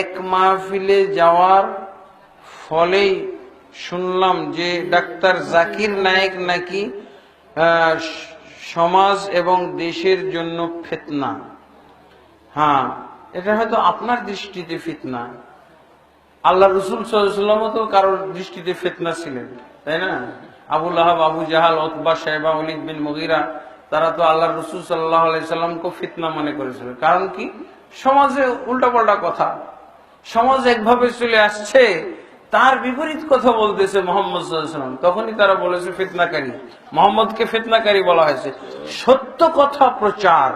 এক মাহফিলে যাওয়ার ফলেই শুনলাম যে ডাক্তার জাকির নায়েক নাকি সমাজ এবং দেশের জন্য ফেতনা। হ্যাঁ এটা হয়তো আপনার দৃষ্টিতে ফিতনা। আল্লাহ রসুল সাল্লাম তো কারোর দৃষ্টিতে ফেতনা ছিলেন, তাই না? আবুল আহাব, আবু জাহাল অতবা সাহেবা অলিদ বিন মগিরা, তারা তো আল্লাহ রসুল সাল্লাহ আলাইসাল্লামকে ফিতনা মনে করেছিল। কারণ কি? সমাজে উল্টাপাল্টা কথা। সমাজ একভাবে চলে আসছে, তার বিপরীত কথা বলতেছে মোহাম্মদ তখনই তারা বলেছে, ফিতনাকারী। মোহাম্মদকে ফিতনাকারী বলা হয়েছে। সত্য কথা প্রচার,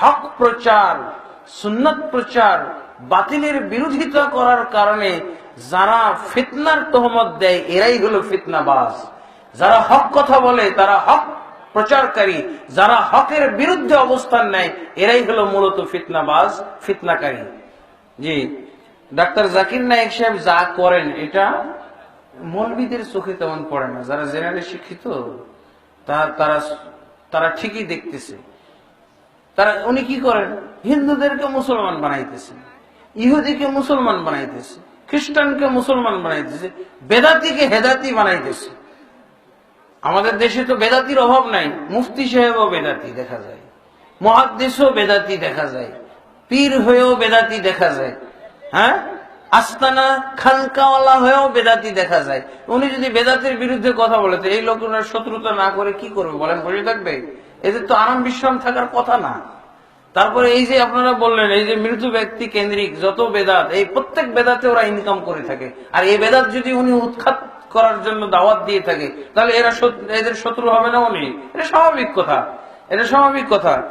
হক প্রচার, সুন্নত প্রচার, বাতিলের বিরোধিতা করার কারণে যারা ফিতনার তহমত দেয়, এরাই হলো ফিতনাবাজ। যারা হক কথা বলে, তারা হক প্রচারকারী। যারা হকের বিরুদ্ধে অবস্থান নেয়, এরাই হলো মূলত ফিতনাবাজ, ফিতনাকারী। জি। ডাক্তার জাকির নায়েক সাহেব যা করেন, এটা মৌলবীদের চোখে তেমন পড়ে না। যারা জেনারেল শিক্ষিত, তারা তারা ঠিকই দেখতেছে। তারা, উনি কি করেন? হিন্দুদেরকে মুসলমান বানাইতেছে, ইহুদিকে মুসলমান বানাইতেছে, খ্রিস্টানকে মুসলমান বানাইতেছে, বেদাতিকে হেদাতি বানাইতেছে। আমাদের দেশে তো বেদাতির অভাব নাই। মুফতি সাহেবও বেদাতি দেখা যায়, মহাদ্দেশও বেদাতি দেখা যায়, পীর হয়েও বেদাতি দেখা যায়। হ্যাঁ? আস্তানা খানকাওয়ালা হয়েও বেদাতি দেখা যায়। উনি যদি বেদাতের বিরুদ্ধে কথা বলে এই লোকেরা শত্রুতা না করে কি করবে বলেন? বসে থাকবে? এদের তো আরাম বিশ্রাম থাকার কথা না। তারপরে এই যে আপনারা বললেন, এই যে মৃত্যু ব্যক্তি কেন্দ্রিক, যত বেদাত, এই প্রত্যেক বেদাতে ওরা ইনকাম করে থাকে। আর এই বেদাত যদি উনি উৎখাত করার জন্য দাওয়াত দিয়ে থাকে, তাহলে এরা এদের শত্রু হবে না উনি? এটা স্বাভাবিক কথা। এটা স্বাভাবিক কথা।